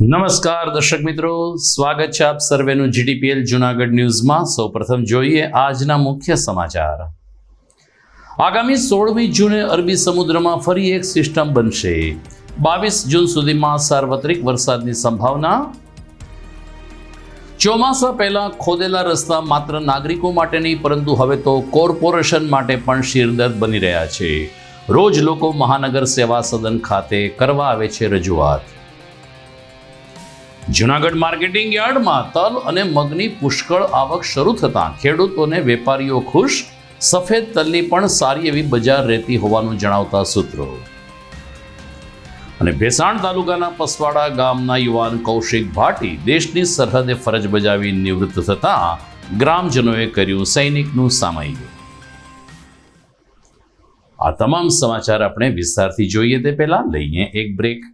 નમસ્કાર દર્શક મિત્રો, સ્વાગત છે આપ સર્વેનું જીડીપીએલ જુનાગઢ ન્યૂઝમાં. સૌપ્રથમ જોઈએ આજના મુખ્ય સમાચાર. આગામી સોળમી જૂને અરબી સમુદ્રમાં ફરી એક સિસ્ટમ બનશે. બાવીસ જૂન સુધીમાં સાર્વત્રિક વરસાદની સંભાવના. ચોમાસા પહેલા ખોદેલા રસ્તા માત્ર નાગરિકો માટે નહીં, પરંતુ હવે તો કોર્પોરેશન માટે પણ શિરદર્દ બની રહ્યા છે. રોજ લોકો મહાનગર સેવા સદન ખાતે કરવા આવે છે રજૂઆત. જુનાગઢ માર્કેટિંગ યાર્ડમાં તલ અને મગની પુષ્કળ આવક શરૂ થતાં ખેડૂતોને વેપારીઓ ખુશ. સફેદ તલની પણ સારી એવી બજાર રહેતી હોવાનું જણાવતા સૂત્રો. અને ભેસાણ તાલુકાના પસવાડા ગામના યુવાન કૌશિક ભાટી દેશની સરહદે ફરજ બજાવી નિવૃત્ત થતાં ગ્રામજનોએ કર્યું સૈનિકનું સામયિક. આ તમામ સમાચાર આપણે વિસ્તારથી જોઈએ તે પહેલા લઈએ એક બ્રેક.